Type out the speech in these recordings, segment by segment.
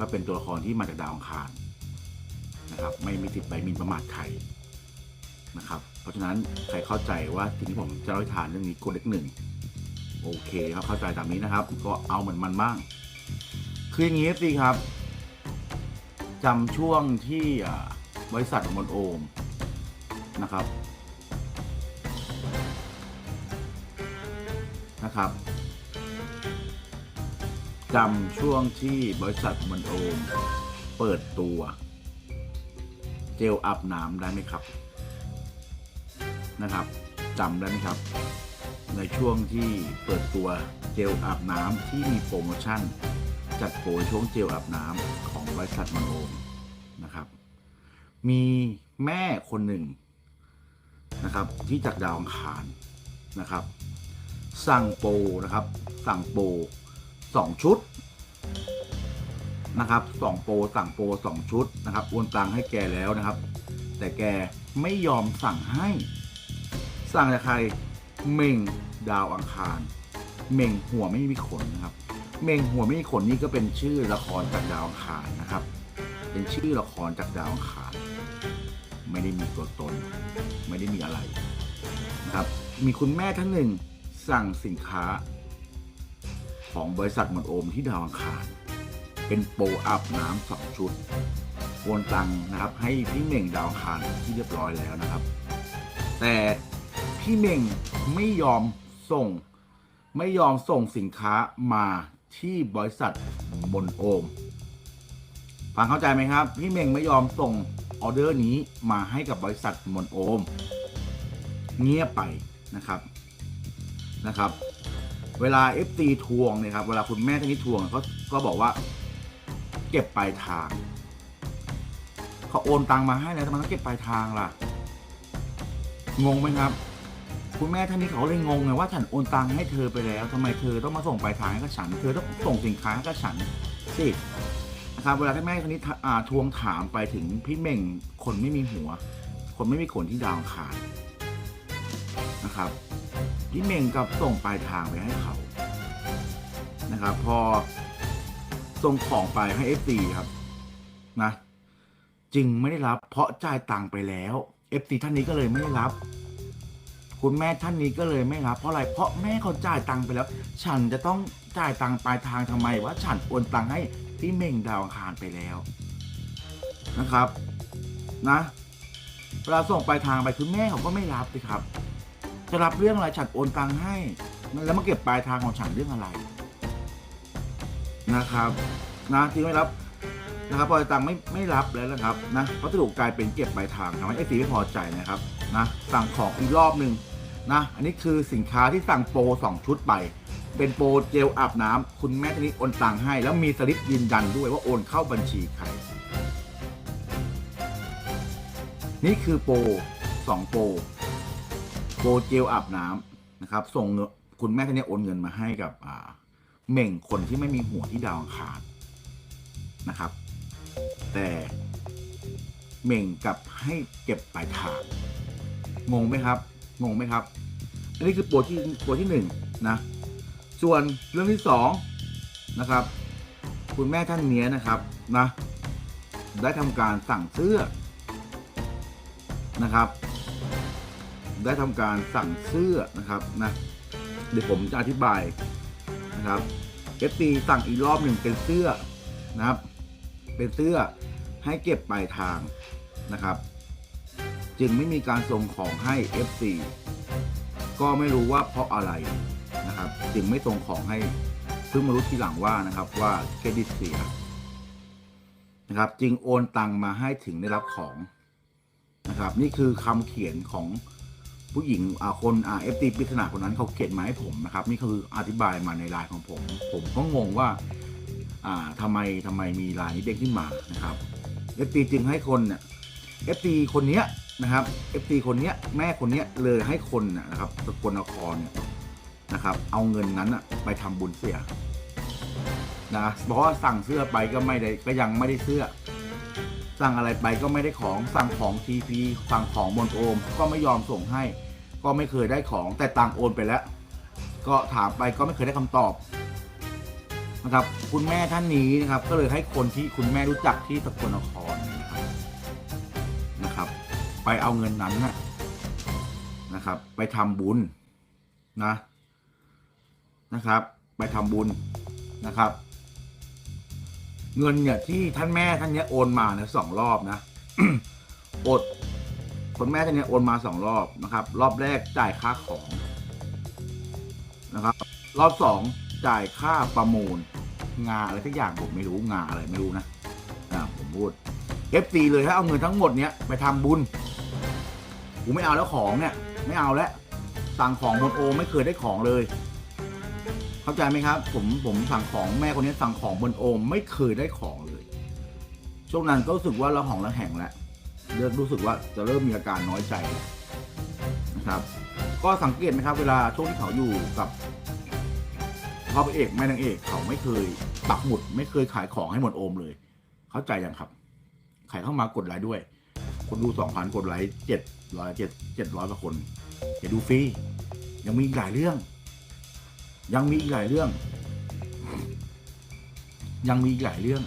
ก็เป็นตัวละครที่มาจากดาวอังคารนะครับ ไม่มีติดใบมินประมาทใครนะครับ เพราะฉะนั้นใครเข้าใจว่าสิ่งที่ผมจะเล่าให้ทานเรื่องนี้กดเลขหนึ่งโอเคครับเข้าใจตามนี้นะครับ ก็เอาเหมือนมันบ้าง คืออย่างนี้สิครับจำช่วงที่บริษัทมนโอมนะครับนะครับ จำช่วงที่บริษัทมันโอม เปิดตัว เจลอาบน้ำได้ไหมครับ นะครับจำได้ไหมครับ ในช่วงที่เปิดตัวเจลอาบน้ำที่มีโปรโมชั่น จัดโปรช่วงเจลอาบน้ำของบริษัทมันโอมนะครับ มีแม่คนหนึ่งนะครับ ที่จากดาวอังคารนะครับ สั่งโปรนะครับ สั่งโปร สองชุดนะครับสองโปรสั่งโปรสองชุดนะครับโอนตังให้แกแล้วนะครับ แต่แกไม่ยอมสั่งให้ สั่งจากใครเม่งดาวอังคาร เม่งหัวไม่มีขนนะครับ เม่งหัวไม่มีขนนี่ก็เป็นชื่อละครจากดาวอังคารนะครับ เป็นชื่อละครจากดาวอังคาร ไม่ได้มีตัวตน ไม่ได้มีอะไรนะครับ มีคุณแม่ท่านหนึ่งสั่งสินค้า ของบริษัทหมดโอมที่ดาวอังคาร เป็นโปอาบน้ำสองชุดโอนตังนะครับ ให้พี่เม่งดาวอังคารที่เรียบร้อยแล้วนะครับ แต่พี่เม่งไม่ยอมส่ง ไม่ยอมส่งสินค้ามาที่บริษัทมนโอมฟังเข้าใจไหมครับ พี่เม่งไม่ยอมส่งออเดอร์นี้มาให้กับบริษัทมนโอม เงียบไปนะครับนะครับ เวลา FT ทวงเนี่ยครับเวลาคุณแม่ท่านนี้ทวงเขาก็บอกว่าเก็บปลายทางเขาโอนตังมาให้แล้วทำไมต้องเก็บปลายทางล่ะ งงไหมครับ คุณแม่ท่านนี้เขาเลยงงไงว่าฉันโอนตังให้เธอไปแล้วทำไมเธอต้องมาส่งปลายทางให้กับฉัน เธอต้องส่งสินค้าให้กับฉันสินะครับเวลาที่แม่ท่านนี้ทวงถามไปถึงพี่เม่งคนไม่มีหัว คนไม่มีขนที่ดาวอังคารนะครับ พี่เม่งกับส่งปลายทางไปให้เขานะครับ พอส่งของไปให้เอฟซีครับนะจึงไม่ได้รับ เพราะจ่ายตังค์ไปแล้วเอฟซีท่านนี้ก็เลยไม่ได้รับ คุณแม่ท่านนี้ก็เลยไม่รับ เพราะอะไรเพราะแม่เขาจ่ายตังค์ไปแล้ว ฉันจะต้องจ่ายตังค์ปลายทางทำไมว่าฉันโอนตังค์ให้พี่เม่งดาวอังคารไปแล้วนะครับ นะเวลาส่งปลายทางไปคือแม่เขาก็ไม่รับสิครับ จะรับเรื่องอะไรฉันโอนตังค์ให้ แล้วมาเก็บปลายทางของฉันเรื่องอะไร นะครับนะที่ไม่รับนะครับปลายตังค์ไม่ไม่รับแล้วนะครับนะเพราะสรุกลายเป็นเก็บปลายทางทำให้ไอ้สีไม่พอใจนะครับนะสั่งของอีกรอบหนึ่งนะอันนี้คือสินค้าที่สั่งโปรสองชุดไป เป็นโปรเจลอาบน้ำคุณแม่ท่านนี้โอนตังค์ให้ แล้วมีสลิปยืนยันด้วยว่าโอนเข้าบัญชีใครนี่คือโปรสองโปร โปรเจลอาบน้ำนะครับ ส่งเงินคุณแม่ท่านนี้โอนเงินมาให้กับอ่าเม่งคนที่ไม่มีหัวที่ดาวอังคารนะครับ แต่เม่งกับให้เก็บปลายทางงงไหมครับงงไหมครับ อันนี้คือโปรที่โปรที่หนึ่งนะ ส่วนเรื่องที่สองนะครับ คุณแม่ท่านเนี้ยนะครับนะ ได้ทำการสั่งเสื้อนะครับ ได้ทำการสั่งเสื้อนะครับนะเดี๋ยวผมจะอธิบายนะครับเอฟซีสั่งอีกรอบหนึ่งเป็นเสื้อนะครับ เป็นเสื้อให้เก็บปลายทางนะครับ จึงไม่มีการส่งของให้ FC ก็ไม่รู้ว่าเพราะอะไรนะครับ จึงไม่ส่งของให้เพิ่งมารู้ทีหลังว่านะครับว่าเครดิตเสียนะครับ จึงโอนตังมาให้ถึงได้รับของนะครับ นี่คือคำเขียนของ ผู้หญิงคนเอฟตีปริศนาคนนั้นเขาเขียนมาให้ผมนะครับ นี่คืออธิบายมาในไลน์ของผม ผมก็งงว่าอ่าทำไมทำไมมีไลน์นี้เด้งขึ้นมานะครับเอฟตีจึงให้คนเนี่ยเอฟตีคนเนี้ยนะครับเอฟตีคนเนี้ยแม่คนเนี้ยเลยให้คนนะครับสกลนครเนี่ยนะครับ เอาเงินนั้นอะไปทำบุญเสียนะเพราะว่าสั่งเสื้อไปก็ไม่ได้ก็ยังไม่ได้เสื้อ สั่งอะไรไปก็ไม่ได้ของสั่งของทีพีสั่งของบนโอม ก็ไม่ยอมส่งให้ ก็ไม่เคยได้ของแต่ตังโอนไปแล้ว ก็ถามไปก็ไม่เคยได้คำตอบนะครับ คุณแม่ท่านนี้นะครับ ก็เลยให้คนที่คุณแม่รู้จักที่สกลนครนะครับนะครับ ไปเอาเงินนั้นนะนะครับ ไปทำบุญนะนะครับ ไปทำบุญนะครับ เงินเนี่ยที่ท่านแม่ท่านเนี้ยโอนมาเนี่ยสองรอบนะอดคนแม่ท่านเนี้ยโอนมาสองรอบนะครับ รอบแรกจ่ายค่าของนะครับ รอบสองจ่ายค่าประมูล งานอะไรสักอย่างผมไม่รู้งานอะไรไม่รู้นะอ่าผมพูด FC เลยถ้าเอาเงินทั้งหมดเนี้ยไปทำบุญกูไม่เอาแล้วของเนี่ย ไม่เอาแล้วสั่งของบนโอไม่เคยได้ของเลย เข้าใจไหมครับ ผมผมสั่งของแม่คนนี้สั่งของบนโอมไม่เคยได้ของเลย ช่วงนั้นก็รู้สึกว่าเราหองระแหงแล้วเริ่มรู้สึกว่าจะเริ่มมีอาการน้อยใจนะครับ ก็สังเกตไหมครับ เวลาช่วงที่เขาอยู่กับพ่อพระเอกแม่นางเอกเขาไม่เคยปักหมุด ไม่เคยขายของให้หมดโอมเลย เข้าใจยังครับใครเข้ามากดไลค์ด้วย คนดูสองพันกดไลค์เจ็ดร้อยเจ็ดเจ็ดร้อยกว่าคนอย่าดูฟรียังมีอีกหลายเรื่อง ยังมีอีกหลายเรื่อง ยังมีอีกหลายเรื่อง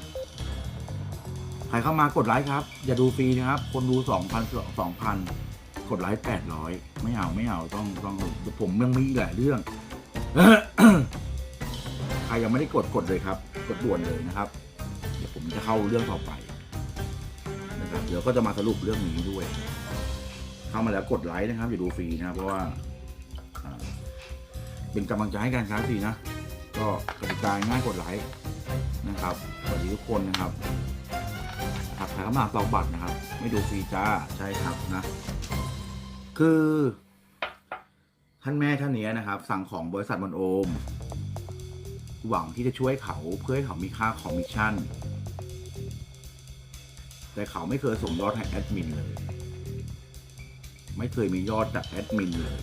ใครเข้ามากดไลค์ครับ อย่าดูฟรีนะครับ คนดูสองพันสองพันกดไลค์แปดร้อยไม่เอาไม่เอาต้องต้องผมยังมีอีกหลายเรื่องใครยังไม่ได้กดกดเลยครับ กดด่วนเลยนะครับ เดี๋ยวผมจะเข้าเรื่องต่อไปนะครับเดี๋ยวก็จะมาสรุปเรื่องนี้ด้วย เข้ามาแล้วกดไลค์นะครับ อย่าดูฟรีนะครับเพราะว่า เป็นกำลังใจให้กันครับสินะ ก็กติกาง่ายกดไลค์นะครับสวัสดีทุกคนนะครับครับใครเข้ามาตอกบัตรนะครับ ไม่ดูฟรีจ้าใช่ครับนะ คือ ท่านแม่ท่านนี้นะครับ สั่งของบริษัทมอนโอม หวังที่จะช่วยเขาเพื่อให้เขามีค่าคอมมิชชั่น แต่เขาไม่เคยส่งยอดให้แอดมินเลย ไม่เคยมียอดจากแอดมินเลย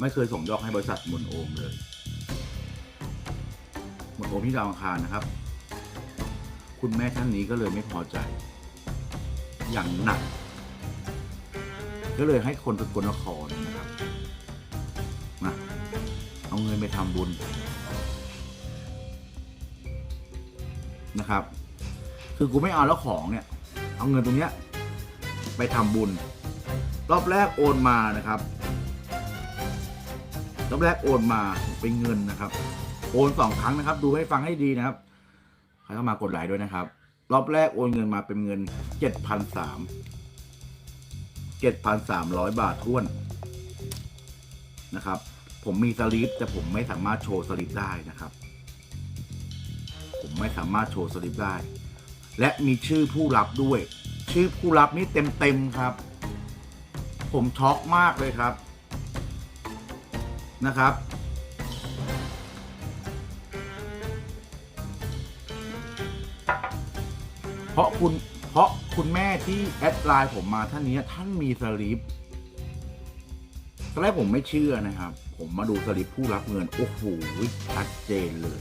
ไม่เคยส่งยอดให้บริษัทมนโอมเลยมนโอมที่ดาวอังคารนะครับ คุณแม่ท่านนี้ก็เลยไม่พอใจ อย่างหนัก ก็เลยให้คนสกลนครนะครับมาเอาเงินไปทำบุญนะครับ คือกูไม่เอาแล้วของเนี่ย เอาเงินตรงเนี้ยไปทำบุญ รอบแรกโอนมานะครับ รอบแรกโอนมาเป็นเงินนะครับ โอนสองครั้งนะครับ ดูให้ฟังให้ดีนะครับใครเข้ามากดไลค์ด้วยนะครับ รอบแรกโอนเงินมาเป็นเงินเจ็ดพันสามเจ็ดพันสามร้อยบาทท้วนนะครับ ผมมีสลิปแต่ผมไม่สามารถโชว์สลิปได้นะครับ ผมไม่สามารถโชว์สลิปได้ และมีชื่อผู้รับด้วย ชื่อผู้รับนี่เต็มๆครับ ผมช็อกมากเลยครับ นะครับ เพราะคุณเพราะคุณแม่ที่แอดไลน์ผมมาท่านนี้ท่านมีสลิปตอนแรกผมไม่เชื่อนะครับ ผมมาดูสลิปผู้รับเงิน โอ้โหชัดเจนเลย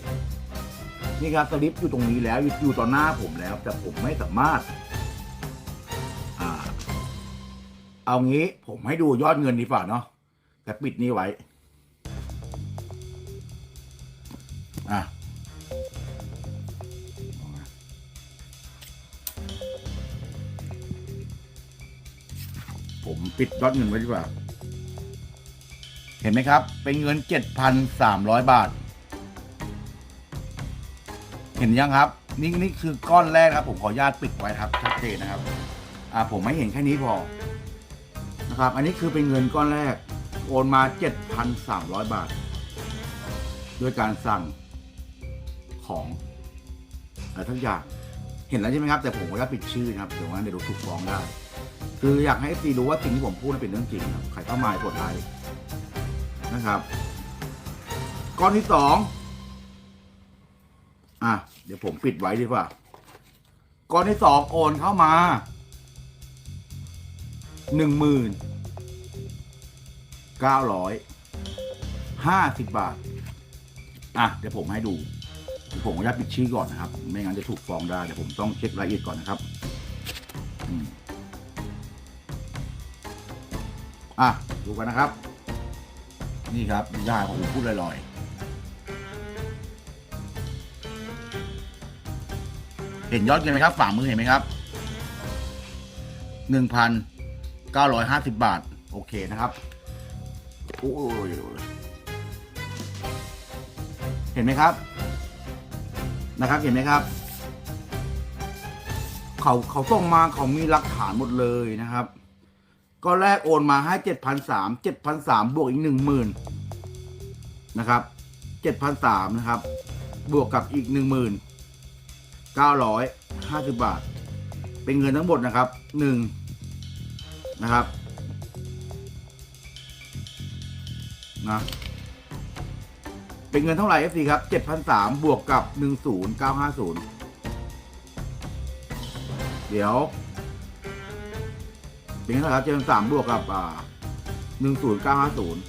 นี่ครับสลิปอยู่ตรงนี้แล้วอยู่อยู่ต่อหน้าผมแล้ว แต่ผมไม่สามารถอ่าเอางี้ผมให้ดูยอดเงินดีกว่าเนาะแต่ปิดนี้ไว้ ปิดยอดเงินไว้ดีกว่า เห็นไหมครับ เป็นเงินเจ็ดพันสามร้อยบาท เห็นยังครับ นี่นี่คือก้อนแรกครับ ผมขออนุญาตปิดไว้ครับชัดเจนนะครับ อ่าผมไม่เห็นแค่นี้พอนะครับ อันนี้คือเป็นเงินก้อนแรก โอนมา 7,300 บาท ด้วยการสั่งของอะไรทั้งอย่าง เห็นแล้วใช่ไหมครับ แต่ผมก็จะปิดชื่อนะครับเดี๋ยวงั้นเดี๋ยวถูกฟ้องได้ คืออยากให้ซีรู้ว่าสิ่งที่ผมพูดเป็นเรื่องจริงครับใครเข้ามากดไลค์นะครับ ก้อนที่สองอะ เดี๋ยวผมปิดไว้ดีกว่า ก้อนที่สองโอนเข้ามาหนึ่งหมื่นเก้าร้อยห้าสิบบาท อะ เดี๋ยวผมให้ดูผมขออนุญาตปิดชื่อก่อนนะครับ ไม่งั้นจะถูกฟ้องได้เดี๋ยวผมต้องเช็ครายละเอียดก่อนนะครับ อืม อะดูกันนะครับ นี่ครับยาของผมพูดลอยๆ เห็นยอดเงินไหมครับฝ่ามือเห็นไหมครับหนึ่งพันเก้าร้อยห้าสิบบาท โอเคนะครับโอ้ยเห็นไหมครับ นะครับเห็นไหมครับเขาเขาส่งมาเขามีหลักฐานหมดเลยนะครับ ก็แรกโอนมาให้เจ็ดพันสามเจ็ดพันสามบวกอีกหนึ่งหมื่นนะครับเจ็ดพันสามนะครับ บวกกับอีกหนึ่งหมื่นเก้าร้อยห้าสิบบาท เป็นเงินทั้งหมดนะครับหนึ่งนะครับนะเป็นเงินเท่าไหร่ FC ครับเจ็ดพันสามบวกกับหนึ่งศูนย์เก้าห้าศูนย์เดี๋ยว เป็นเท่าไหร่ครับเจ็ดพันสามบวกกับอ่าหนึ่งศูนย์เก้าห้าศูนย์